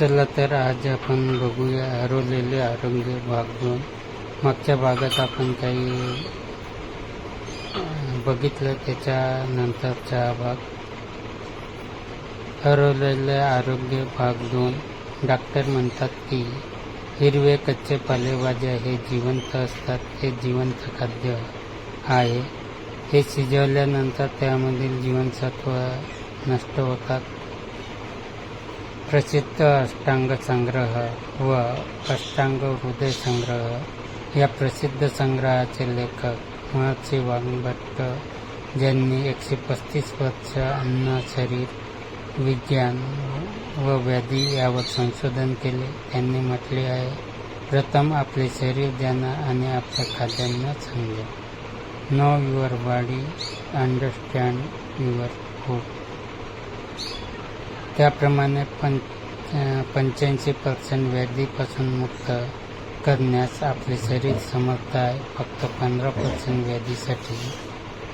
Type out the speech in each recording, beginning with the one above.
चला तर आज आपण बघूया हरवलेले आरोग्य भाग दोन. मागच्या भागात आपण काही बघितलं त्याच्यानंतरचा हा भाग. हरवलेले आरोग्य भाग दोन. डॉक्टर म्हणतात की हिरवे कच्चे पालेभाज्या हे जिवंत असतात हे जिवंत खाद्य आहे. हे शिजवल्यानंतर त्यामधील जीवनसत्व नष्ट होतात. प्रसिद्ध अष्टांग संग्रह व अष्टांग हृदय संग्रह या प्रसिद्ध संग्रहाचे लेखक महर्षी वाग्भट्ट ज्यांनी एकशे पस्तीस वर्ष अन्न शरीर विज्ञान व व्याधी यावर संशोधन केले. त्यांनी म्हटले आहे प्रथम आपले शरीर जाणा आणि आपल्या खाद्यांना समजा. Know your body understand your food त्याप्रमाणे पं पंच्याऐंशी पर्सेंट व्याधीपासून मुक्त करण्यास आपले शरीर समर्थ आहे. फक्त पंधरा पर्सेंट व्याधीसाठी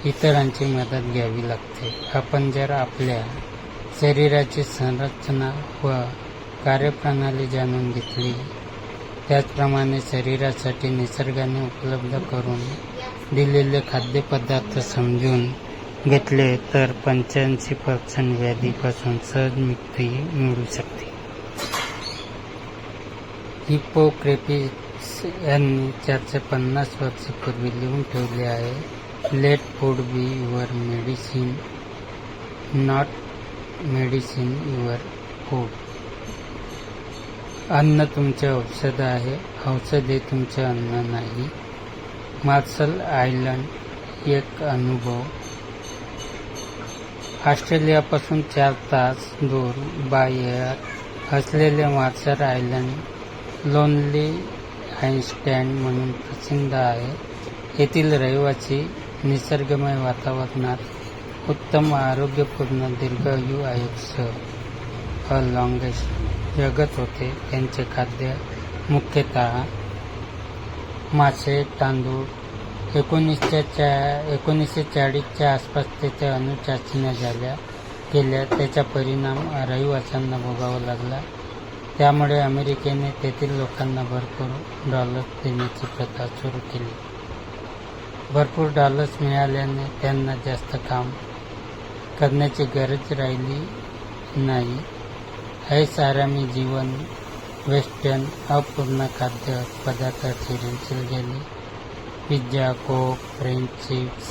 इतरांची मदत घ्यावी लागते. आपण जर आपल्या शरीराची संरचना व कार्यप्रणाली जाणून घेतली त्याचप्रमाणे शरीरासाठी निसर्गाने उपलब्ध करून दिलेले खाद्यपदार्थ समजून घेतले तर पंच्याऐंशी पर्सेंट व्याधीपासून सहज मुक्ती मिळू शकते. हिपोक्रेपिस यांनी चारशे पन्नास वर्षापूर्वी लिहून ठेवले आहे let food be your medicine not medicine your food अन्न तुमचे औषध आहे औषधे तुमचे अन्न नाही. मार्सल आयलंड एक अनुभव. ऑस्ट्रेलियापासून चार तास दूर बाहेर असलेले मार्शल आयलंड लोनली आईस्टँड म्हणून प्रसिद्ध आहे. येथील रहिवासी निसर्गमय वातावरणात उत्तम आरोग्यपूर्ण दीर्घायू आयुष्य अ लॉंगेस्ट जगत होते. त्यांचे खाद्य मुख्यतः मासे तांदूळ एकोणीसच्या चा एकोणीसशे चाळीसच्या आसपास त्याच्या अणुचाचण्या झाल्या गेल्या त्याचा परिणाम रहिवाशांना भोगावा लागला. त्यामुळे अमेरिकेने तेथील लोकांना भरपूर डॉलर्स देण्याची प्रथा सुरू केली. भरपूर डॉलर्स मिळाल्याने त्यांना जास्त काम करण्याची गरज राहिली नाही. ऐस आरामी जीवन वेस्टर्न अपूर्ण खाद्य पदार्थाची रेंचल गेली. पिझ्झा कोक फ्रेंच चिप्स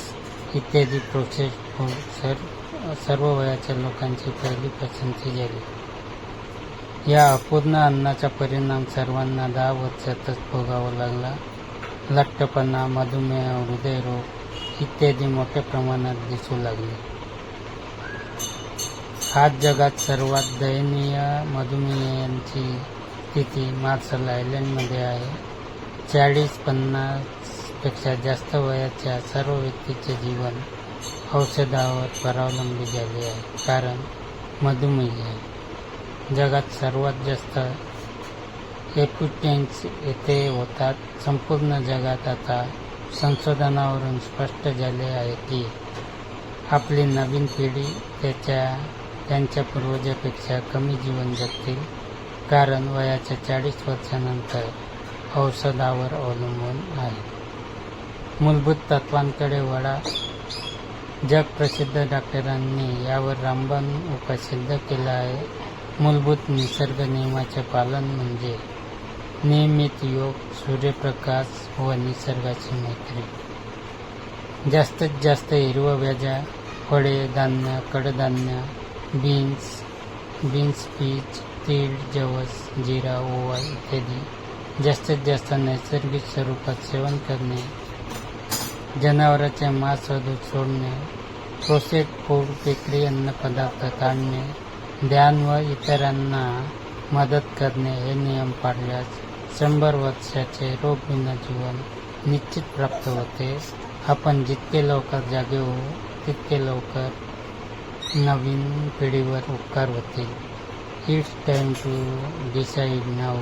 इत्यादी प्रोसेस फूड सर सर्व वयाच्या लोकांची पहिली पसंती झाली. या अपूर्ण अन्नाचा परिणाम सर्वांना दहा वर्षातच भोगावा लागला. लठ्ठपणा मधुमेह हृदयरोग इत्यादी मोठ्या प्रमाणात दिसू लागले. आज जगात सर्वात दयनीय मधुमेहांची स्थिती मार्शल आयलंडमध्ये आहे. चाळीस पन्नास पेक्षा जास्त वयाच्या सर्व व्यक्तीचे जीवन औषधावर परावलंबी झाले आहे. कारण मधुमेह आहे. जगात सर्वात जास्त एपिटेन्स येथे होतात. संपूर्ण जगात आता संशोधनावरून स्पष्ट झाले आहे की आपली नवीन पिढी त्याच्या त्यांच्या पूर्वजापेक्षा कमी जीवन जगतील. कारण वयाच्या चाळीस वर्षानंतर औषधावर अवलंबून आहे. मूलभूत तत्वांकडे वळा. जगप्रसिद्ध डॉक्टरांनी यावर रामबाण उपाय सिद्ध केला आहे. मूलभूत निसर्ग नियमाचे पालन म्हणजे नियमित योग सूर्यप्रकाश व निसर्गाची मैत्री. जास्तीत जास्त हिरवं भाज्या फळे धान्य कडधान्य बीन्स बीन्स पीच तीळ जवस जिरा ओवा इत्यादी जास्तीत जास्त नैसर्गिक स्वरूपात सेवन करणे जनावरांचे मांस दूध सोडणे प्रोसेस फूड बेकरी अन्नपदार्थ काढणे ध्यान व इतरांना मदत करणे हे नियम पाळल्यास शंभर वर्षाचे रोगविना जीवन निश्चित प्राप्त होते. आपण जितके लवकर जागे होऊ तितके लवकर नवीन पिढीवर उपकार होतील. It's time to decide now